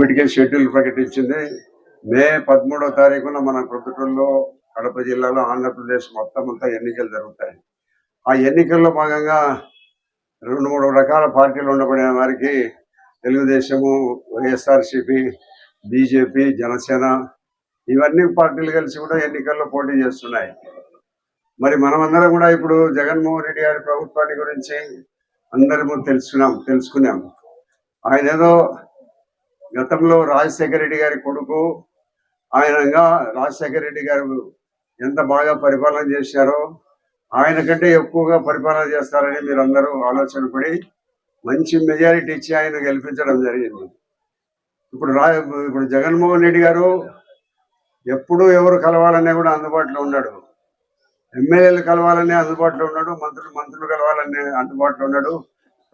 ఇప్పటికే షెడ్యూల్ ప్రకటించింది. మే పదమూడో తారీఖున మన ప్రభుత్వంలో కడప జిల్లాలో ఆంధ్రప్రదేశ్ మొత్తం అంతా ఎన్నికలు జరుగుతాయి. ఆ ఎన్నికల్లో భాగంగా రెండు మూడు రకాల పార్టీలు ఉండబడిన వారికి తెలుగుదేశము వైఎస్ఆర్సిపి బీజేపీ జనసేన ఇవన్నీ పార్టీలు కలిసి కూడా ఎన్నికల్లో పోటీ చేస్తున్నాయి. మరి మనమందరం కూడా ఇప్పుడు జగన్మోహన్ రెడ్డి గారి ప్రభుత్వాన్ని గురించి అందరము తెలుసుకున్నాం తెలుసుకున్నాం. ఆయన ఏదో గతంలో రాజశేఖర రెడ్డి గారి కొడుకు ఆయనగా రాజశేఖర రెడ్డి గారు ఎంత బాగా పరిపాలన చేశారో ఆయన కంటే ఎక్కువగా పరిపాలన చేస్తారని మీరు ఆలోచన పడి మంచి మెజారిటీ ఇచ్చి ఆయన గెలిపించడం జరిగింది. ఇప్పుడు రా ఇప్పుడు జగన్మోహన్ రెడ్డి గారు ఎప్పుడు ఎవరు కలవాలనే కూడా అందుబాటులో ఉన్నాడు. ఎమ్మెల్యేలు కలవాలనే అందుబాటులో ఉన్నాడు మంత్రులు మంత్రులు కలవాలనే అందుబాటులో ఉన్నాడు.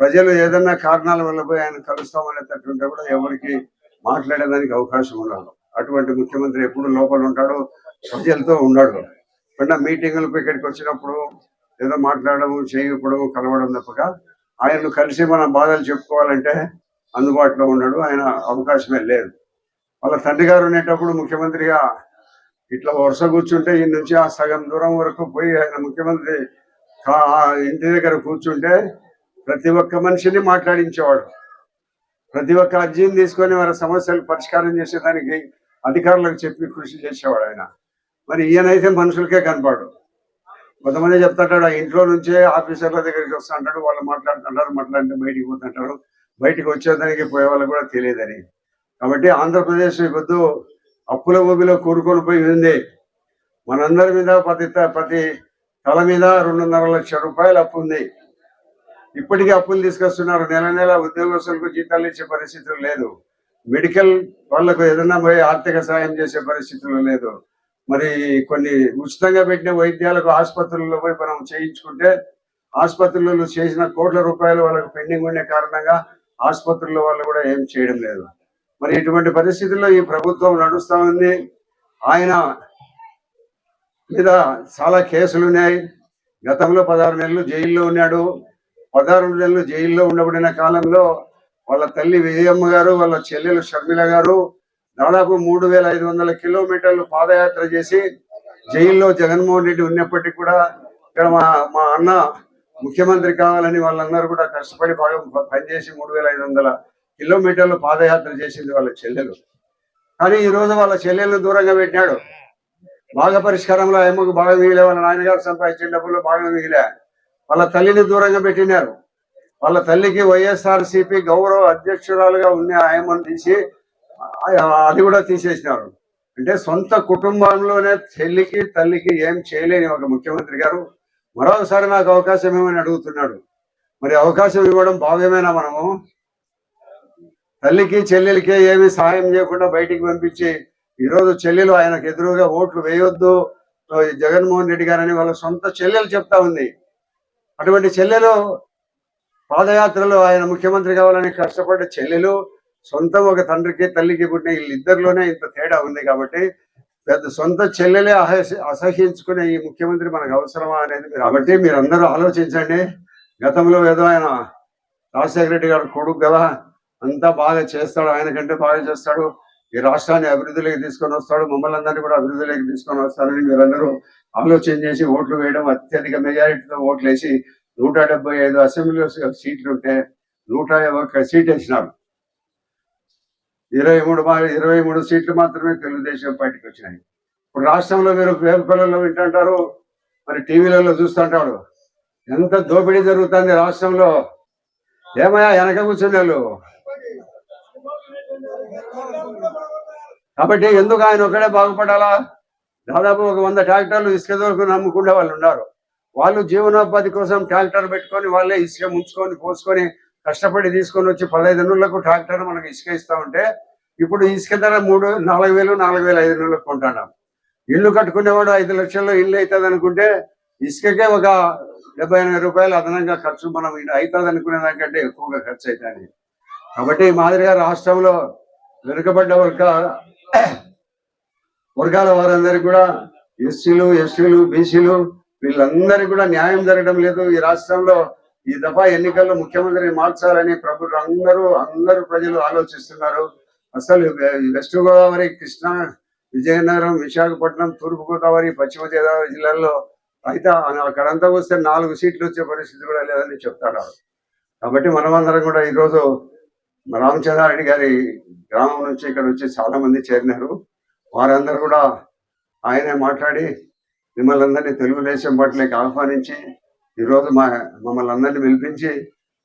ప్రజలు ఏదన్నా కారణాల వల్ల పోయి ఆయన కలుస్తామనేటటువంటి కూడా ఎవరికి మాట్లాడేదానికి అవకాశం ఉండదు. అటువంటి ముఖ్యమంత్రి ఎప్పుడు లోపల ఉంటాడు ప్రజలతో ఉండడు. కొండ మీటింగులకు ఇక్కడికి వచ్చినప్పుడు ఏదో మాట్లాడడం చేయకపోవడం కలవడం తప్పక ఆయన్ను కలిసి మన బాధలు చెప్పుకోవాలంటే అందుబాటులో ఉన్నాడు ఆయన అవకాశమే లేదు. వాళ్ళ తండ్రి గారు ఉండేటప్పుడు ముఖ్యమంత్రిగా ఇట్లా వరుస కూర్చుంటే ఈ నుంచి ఆ సగం దూరం వరకు పోయి ఆయన ముఖ్యమంత్రి ఆ ఇంటి దగ్గర కూర్చుంటే ప్రతి ఒక్క మనిషిని మాట్లాడించేవాడు. ప్రతి ఒక్క అర్జీని తీసుకొని వారి సమస్యలు పరిష్కారం చేసేదానికి అధికారులకు చెప్పి కృషి చేసేవాడు ఆయన. మరి ఈయనైతే మనుషులకే కనపడు. కొంతమంది చెప్తుంటాడు ఆ ఇంట్లో నుంచే ఆఫీసర్ల దగ్గరికి వస్తుంటాడు వాళ్ళు మాట్లాడుతుంటారు మాట్లాడితే బయటికి పోతుంటారు బయటికి వచ్చేదానికి పోయే వాళ్ళకి కూడా తెలియదని. కాబట్టి ఆంధ్రప్రదేశ్ పొద్దు అప్పుల ఊబిలో కూరుకొని పోయి ఉంది. మనందరి మీద ప్రతి త- ప్రతి తల మీద రెండున్నర లక్షల రూపాయలు అప్పు ఉంది. ఇప్పటికీ అప్పులు తీసుకొస్తున్నారు. నెల నెల ఉద్యోగస్తులకు జీతాలు ఇచ్చే పరిస్థితులు లేదు. మెడికల్ వాళ్ళకు ఏదైనా పోయి ఆర్థిక సాయం చేసే పరిస్థితులు లేదు. మరి కొన్ని ఉచితంగా పెట్టిన వైద్యాలకు ఆసుపత్రుల్లో పోయి మనం చేయించుకుంటే ఆసుపత్రులలో చేసిన కోట్ల రూపాయలు వాళ్ళకు పెండింగ్ ఉండే కారణంగా ఆసుపత్రుల్లో వాళ్ళు కూడా ఏం చేయడం లేదు. మరి ఇటువంటి పరిస్థితుల్లో ఈ ప్రభుత్వం నడుస్తూ ఉంది. ఆయన మీద చాలా కేసులు ఉన్నాయి. గతంలో పదహారు నెలలు జైల్లో ఉన్నాడు. పదహారు నెలలు జైల్లో ఉండబడిన కాలంలో వాళ్ళ తల్లి విజయమ్మ గారు వాళ్ళ చెల్లెలు షర్మిల గారు దాదాపు మూడు వేల ఐదు వందల కిలోమీటర్లు పాదయాత్ర చేసి జైల్లో జగన్మోహన్ రెడ్డి ఉన్నప్పటికీ కూడా ఇక్కడ మా మా అన్న ముఖ్యమంత్రి కావాలని వాళ్ళందరూ కూడా కష్టపడి బాగా పనిచేసి మూడు వేల ఐదు వందల కిలోమీటర్లు పాదయాత్ర చేసింది వాళ్ళ చెల్లెలు. కానీ ఈ రోజు వాళ్ళ చెల్లెలను దూరంగా పెట్టినాడు. బాగా పరిష్కారంలో అమ్మకు బాగా మిగిలే వాళ్ళ నాన్నగారు సంపాదించిన డబ్బులు బాగా మిగిలే. వాళ్ళ తల్లిని దూరంగా పెట్టినారు. వాళ్ళ తల్లికి వైఎస్ఆర్ సిపి గౌరవ అధ్యక్షురాలుగా ఉన్న ఆయమని తీసి అది కూడా తీసేసినారు. అంటే సొంత కుటుంబంలోనే చెల్లికి తల్లికి ఏం చేయలేని ఒక ముఖ్యమంత్రి గారు మరోసారి నాకు అవకాశం ఏమని అడుగుతున్నాడు. మరి అవకాశం ఇవ్వడం భావ్యమేనా మనము? తల్లికి చెల్లెలకి ఏమి సహాయం చేయకుండా బయటికి పంపించి ఈరోజు చెల్లెలు ఆయనకు ఎదురుగా ఓట్లు వేయొద్దు. జగన్మోహన్ రెడ్డి గారని వాళ్ళ సొంత చెల్లెలు చెప్తా ఉంది. అటువంటి చెల్లెలు పాదయాత్రలో ఆయన ముఖ్యమంత్రి కావాలని కష్టపడ్డ చెల్లెలు సొంతం ఒక తండ్రికి తల్లికి పుట్టిన వీళ్ళిద్దరిలోనే ఇంత తేడా ఉంది కాబట్టి పెద్ద సొంత చెల్లెలే అసహించుకునే అసహ్యించుకునే ఈ ముఖ్యమంత్రి మనకు అవసరమా అనేది కాబట్టి మీరు అందరూ ఆలోచించండి. గతంలో ఏదో ఆయన రాజశేఖర రెడ్డి గారు కొడుకు కదా అంతా బాగా చేస్తాడు ఆయన కంటే బాగా చేస్తాడు. ఈ రాష్ట్రాన్ని అభివృద్ధిలోకి తీసుకొని వస్తాడు మమ్మల్ని అందరినీ కూడా అభివృద్ధిలోకి తీసుకొని వస్తారని మీరందరూ ఆలోచన చేసి ఓట్లు వేయడం అత్యధిక మెజారిటీతో ఓట్లు వేసి నూట డెబ్బై ఐదు అసెంబ్లీలో సీట్లు ఉంటే నూట ఒక్క సీట్ వేసినారు. ఇరవై మూడు ఇరవై మూడు సీట్లు మాత్రమే తెలుగుదేశం పార్టీకి వచ్చినాయి. ఇప్పుడు రాష్ట్రంలో మీరు పేపర్లలో వింటుంటారు మరి టీవీలలో చూస్తుంటాడు ఎంత దోపిడీ జరుగుతుంది రాష్ట్రంలో? ఏమయ్యా వెనక కూర్చునే వాళ్ళు? కాబట్టి ఎందుకు ఆయన ఒకడే బాగుపడాలా? దాదాపు ఒక వంద ట్రాక్టర్లు ఇసుక దొరకు నమ్ముకునే వాళ్ళు ఉన్నారు. వాళ్ళు జీవనోపాధి కోసం ట్రాక్టర్ పెట్టుకొని వాళ్ళే ఇసుక ముంచుకొని పోసుకొని కష్టపడి తీసుకొని వచ్చి పదహైదు నెలలకు ట్రాక్టర్ మనకు ఇసుక ఇస్తా ఉంటే ఇప్పుడు ఇసుక ధర మూడు నాలుగు వేలు నాలుగు వేల ఐదు నెలలకు కొంటున్నాం. ఇల్లు కట్టుకునేవాడు ఐదు లక్షల్లో ఇల్లు అవుతుంది అనుకుంటే ఇసుకకే ఒక డెబ్బై ఎనభై రూపాయలు అదనంగా ఖర్చు మనం అవుతుంది అనుకునే దానికంటే ఎక్కువగా ఖర్చు అవుతుంది. కాబట్టి మాదిరిగా రాష్ట్రంలో వెనుకబడ్డ వర్గ వర్గాల వారందరికీ కూడా ఎస్సీలు ఎస్టీలు బీసీలు వీళ్ళందరికీ కూడా న్యాయం జరగడం లేదు. ఈ రాష్ట్రంలో ఈ దఫా ఎన్నికల్లో ముఖ్యమంత్రిని మార్చాలని ప్రభుత్వం అందరూ అందరూ ప్రజలు ఆలోచిస్తున్నారు. అసలు వెస్ట్ గోదావరి కృష్ణా విజయనగరం విశాఖపట్నం తూర్పు గోదావరి పశ్చిమ గోదావరి జిల్లాల్లో అయితే అక్కడంతా వస్తే నాలుగు సీట్లు వచ్చే పరిస్థితి కూడా లేదని చెప్తారు. కాబట్టి మనమందరం కూడా ఈరోజు రామచంద్రారెడ్డి గారి గ్రామం నుంచి ఇక్కడ వచ్చి చాలా మంది చేరినారు. వారందరూ కూడా ఆయనే మాట్లాడి మిమ్మల్ని అందరినీ తెలుగుదేశం పార్టీలోకి ఆహ్వానించి ఈరోజు మా మమ్మల్ని అందరినీ పిలిపించి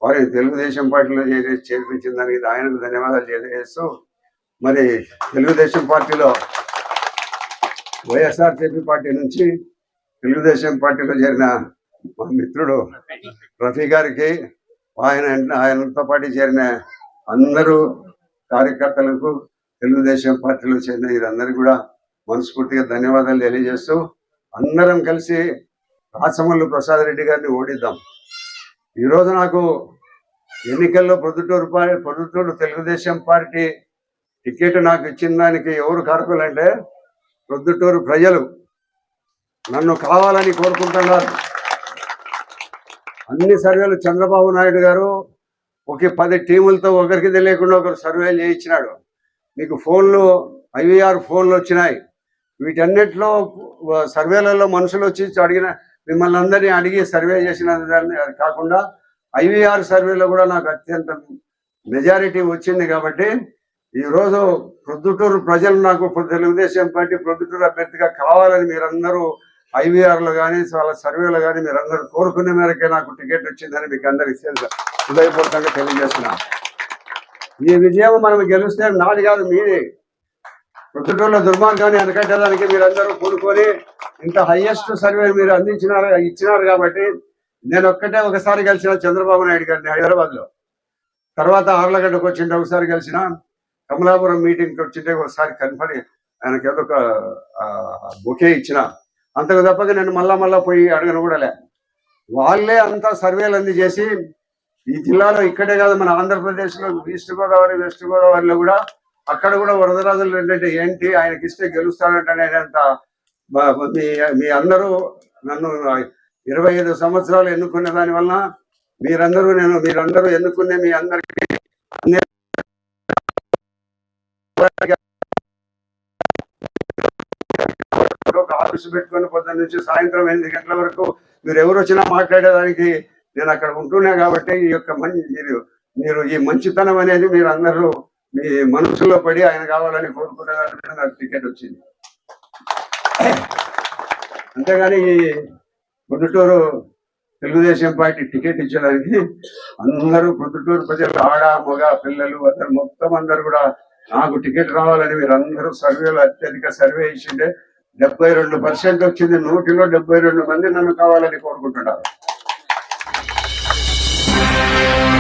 వారిని తెలుగుదేశం పార్టీలో చేరి చేర్పించిన దానికి ఆయనకు ధన్యవాదాలు తెలియజేస్తూ మరి తెలుగుదేశం పార్టీలో వైఎస్ఆర్సీపీ పార్టీ నుంచి తెలుగుదేశం పార్టీలో చేరిన మా మిత్రుడు రఫీ గారికి ఆయన ఆయనతో పాటు చేరిన అందరూ కార్యకర్తలకు తెలుగుదేశం పార్టీలో చేరిన వీరందరికీ కూడా మనస్ఫూర్తిగా ధన్యవాదాలు తెలియజేస్తూ అందరం కలిసి రాసమల్లు ప్రసాద్ రెడ్డి గారిని ఓడిద్దాం. ఈరోజు నాకు ఎన్నికల్లో Proddatur party Proddatur Telugu Desam party ticket నాకు ఇచ్చిన దానికి ఎవరు కారకులంటే ప్రొద్దుటూరు ప్రజలు. నన్ను కావాలని కోరుకుంటున్నారు. అన్ని సర్వేలు చంద్రబాబు నాయుడు గారు ఒకే పది టీములతో ఒకరికి తెలియకుండా ఒకరు సర్వేలు చేయించినాడు. మీకు ఫోన్లు ఐవీఆర్ ఫోన్లు వచ్చినాయి. వీటన్నిటిలో సర్వేలలో మనుషులు వచ్చి అడిగిన మిమ్మల్ని అందరినీ అడిగి సర్వే చేసిన అది కాకుండా ఐవీఆర్ సర్వేలో కూడా నాకు అత్యంత మెజారిటీ వచ్చింది కాబట్టి ఈరోజు ప్రొద్దుటూరు ప్రజలు నాకు తెలుగుదేశం పార్టీ ప్రొద్దుటూరు అభ్యర్థిగా కావాలని మీరందరూ ఐవీఆర్లో కానీ వాళ్ళ సర్వేలో కానీ మీరందరూ కోరుకునే మేరకే నాకు టికెట్ వచ్చిందని మీకు అందరికీ హృదయపూర్వకంగా తెలియజేస్తున్నాను. ఈ విజయం మనం గెలిస్తే నాది కాదు మీది. ప్రొద్దుటూరులో దుర్మార్గాన్ని అనకట్టడానికి మీరందరూ కూడుకొని ఇంత హైయెస్ట్ సర్వే మీరు అందించినారు ఇచ్చినారు కాబట్టి నేను ఒక్కటే ఒకసారి కలిసిన చంద్రబాబు నాయుడు గారిని హైదరాబాద్లో తర్వాత ఆర్లగడ్డకు వచ్చింటే ఒకసారి కలిసిన కమలాపురం మీటింగ్కి వచ్చింటే ఒకసారి కనపడి ఆయనకి ఏదో ఒక బొకే ఇచ్చిన. అంతకు తప్పక నేను మళ్ళా మళ్ళా పోయి అడగను కూడా లే. వాళ్ళే అంతా సర్వేలు అందజేసి చేసి ఈ జిల్లాలో ఇక్కడే కాదు మన ఆంధ్రప్రదేశ్లో ఈస్ట్ గోదావరి వెస్ట్ గోదావరిలో కూడా అక్కడ కూడా వరదరాజులు ఏంటంటే ఏంటి ఆయనకి ఇస్తే గెలుస్తాడంటనేదంత మీ మీ అందరూ నన్ను ఇరవై ఐదు సంవత్సరాలు ఎన్నుకునే దాని వలన మీరందరూ నేను మీరందరూ ఎన్నుకునే మీ అందరికీ ఆఫీసు పెట్టుకుని పొద్దున్న నుంచి సాయంత్రం ఎనిమిది గంటల వరకు మీరు ఎవరు వచ్చినా మాట్లాడేదానికి నేను అక్కడ ఉంటున్నా కాబట్టి ఈ యొక్క మంచి మీరు మీరు ఈ మంచితనం అనేది మీరు అందరూ మీ మనసులో పడి ఆయన కావాలని కోరుకునేదానికి నాకు టికెట్ వచ్చింది. అంతేగాని ఈ పొద్దుటూరు తెలుగుదేశం పార్టీ టికెట్ ఇచ్చడానికి అందరూ పొద్దుటూరు ప్రజలు ఆడ మగ పిల్లలు అందరు మొత్తం అందరు కూడా నాకు టికెట్ రావాలని మీరు అందరూ సర్వేలు అత్యధిక సర్వే ఇచ్చిండే డెబ్బై రెండు పర్సెంట్ వచ్చింది నూటిలో డెబ్బై రెండు మంది నన్ను కావాలని కోరుకుంటున్నారు. Thank you.